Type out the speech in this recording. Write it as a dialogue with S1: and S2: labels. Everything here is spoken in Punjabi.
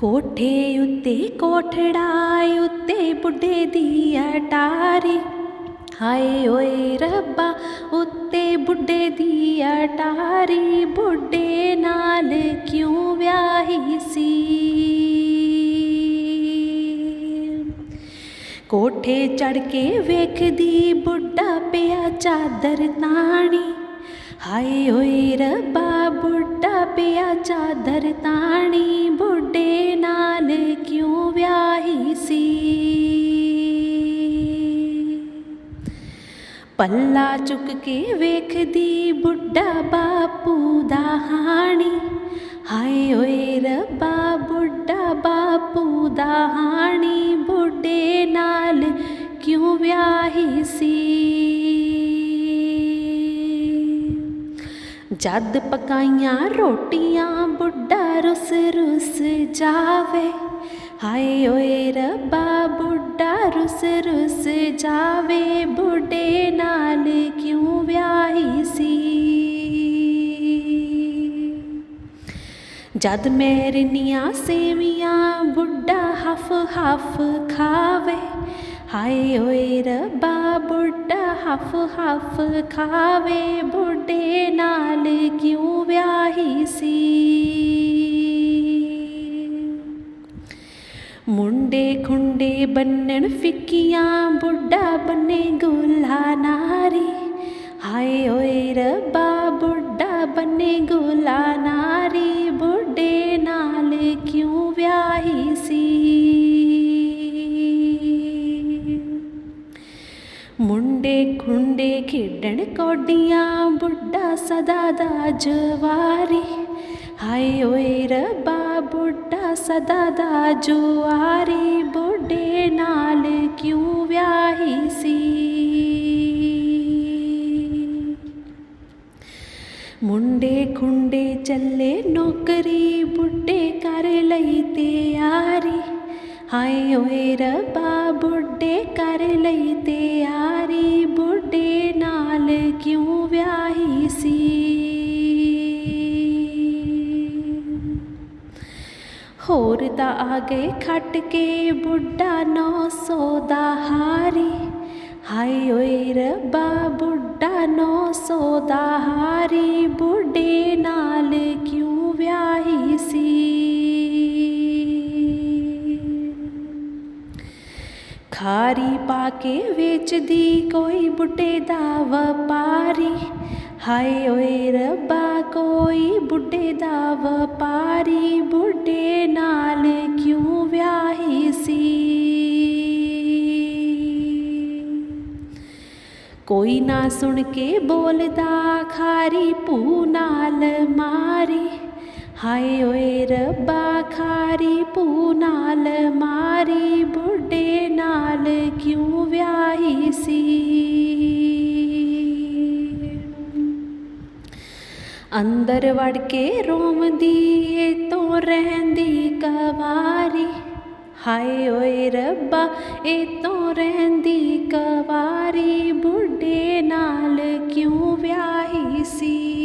S1: ਕੋਠੇ ਉੱਤੇ ਕੋਠੜਾ ਉੱਤੇ ਬੁੱਢੇ ਦੀ ਅਟਾਰੀ। ਹਾਏ ਓਏ ਰੱਬਾ, ਉੱਤੇ ਬੁੱਢੇ ਦੀ ਅਟਾਰੀ। ਬੁੱਢੇ ਨਾਲ ਕਿਉਂ ਵਿਆਹੀ ਸੀ? ਕੋਠੇ ਚੜ ਕੇ ਵੇਖਦੀ ਬੁੱਢਾ ਪਿਆ ਚਾਦਰ ਤਾਣੀ। ਹਾਏ ਓਏ ਰੱਬਾ, ਬੁੱਢਾ ਪਿਆ ਚਾਦਰ ਤਾਣੀ, ਬੁੱਢੇ ਨਾਲ ਕਿਉਂ ਵਿਆਹੀ ਸੀ? ਪੱਲਾ ਚੁੱਕ ਕੇ ਵੇਖਦੀ ਬੁੱਢਾ ਬਾਪੂ ਦਾ ਹਾਣੀ। ਹਾਏ ਓਏ ਰੱਬਾ, ਬੁੱਢਾ ਬਾਪੂ ਦਾ ਹਾਣੀ, ਬੁੱਢੇ ਨਾਲ ਕਿਉਂ ਵਿਆਹੀ ਸੀ? ਜਦ ਪਕਾਈਆਂ ਰੋਟੀਆਂ, ਬੁੱਢਾ ਰੁਸ ਰੁਸ ਜਾਵੇ। ਹਾਏ ਓਏ ਰੱਬਾ, ਬੁੱਢਾ ਰੁੱਸ ਰੁੱਸ ਜਾਵੇ। ਬੁੱਢੇ ਨਾਲ ਕਿਉਂ ਵਿਆਹੀ ਸੀ? ਜਦ ਮੈਰਨੀਆਂ ਸੇਵੀਆਂ, ਬੁੱਢਾ ਹਫ ਹਫ ਖਾਵੇ। ਹਾਏ ਓਏ ਰੱਬਾ, ਬੁੱਢਾ ਹਫ ਹਫ ਖਾਵੇ। ਬੁੱਢੇ ਨਾਲ ਕਿਉ ਵਿਆਹੀ ਸੀ? ਮੁੰਡੇ ਖੁੰਡੇ ਬੰਨਣ ਫਿੱਕੀਆਂ, ਬੁੱਢਾ ਬੰਨੇ ਗੁਲਾ ਨਾਰੀ। ਹਾਏ ਓਏ ਰੱਬਾ, ਬੁੱਢਾ ਬੰਨੇ ਗੁਲਾ ਮੁੰਡੇ ਖੇਡਣ ਕੋਡੀਆਂ, ਬੁੱਢਾ ਸਦਾ ਦਾ ਜਵਾਰੀ। ਹਾਏ ਓਏ ਰੱਬਾ, ਬੁੱਢਾ ਸਦਾ ਦਾ ਜੁਆਰੀ ਬੁੱਢੇ ਨਾਲ ਕਿਉਂ ਵਿਆਹੀ ਸੀ? ਮੁੰਡੇ ਖੁੰਡੇ ਚੱਲੇ ਨੌਕਰੀ, ਬੁੱਢੇ ਕਰ ਲਈ ਤਿਆਰੀ। ਹਾਏ ਓਏ ਰੱਬਾ, ਬੁੱਢੇ ਕਰ ਲਈ ਤਿਆਰੀ ਬੁੱਢੇ ਕਿਉਂ ਵਿਆਹੀ ਸੀ? ਹੋਰ ਤਾਂ ਆ ਗਏ ਖੱਟ ਕੇ ਬੁੱਢਾ ਨੌ ਸੌ ਦਾ ਹਾਰੀ। ਹਾਏ ਓਏ ਰੱਬਾ, ਬੁੱਢਾ ਨੌ ਸੌ ਦਾ ਹਾਰੀ। ਬੁੱਢੇ ਨਾਲ ਖਾਰੀ ਪਾ ਕੇ ਵੇਚਦੀ, ਕੋਈ ਬੁੱਢੇ ਦਾ ਵਪਾਰੀ। ਹਾਏ ਓਏ ਰੱਬਾ, ਕੋਈ ਬੁੱਢੇ ਦਾ ਵਪਾਰੀ ਬੁੱਢੇ ਨਾਲ ਕਿਉਂ ਵਿਆਹੀ ਸੀ? ਕੋਈ ਨਾ ਸੁਣ ਕੇ ਬੋਲਦਾ, ਖਾਰੀ ਭੂ ਨਾਲ ਮਾਰੀ। ਹਾਏ ਓਏ ਰੱਬਾ, ਖਾਰੀ ਭੂ ਨਾਲ ਮਾਰੀ ਅੰਦਰ ਵੜ ਕੇ ਰੋਮਦੀ ਏ, ਤੋਂ ਰਹਿੰਦੀ ਕਵਾਰੀ ਹਾਏ ਓਏ ਰੱਬਾ, ਏ ਤੋਂ ਰਹਿੰਦੀ ਕਵਾਰੀ ਬੁੱਢੇ ਨਾਲ ਕਿਉਂ ਵਿਆਹੀ ਸੀ?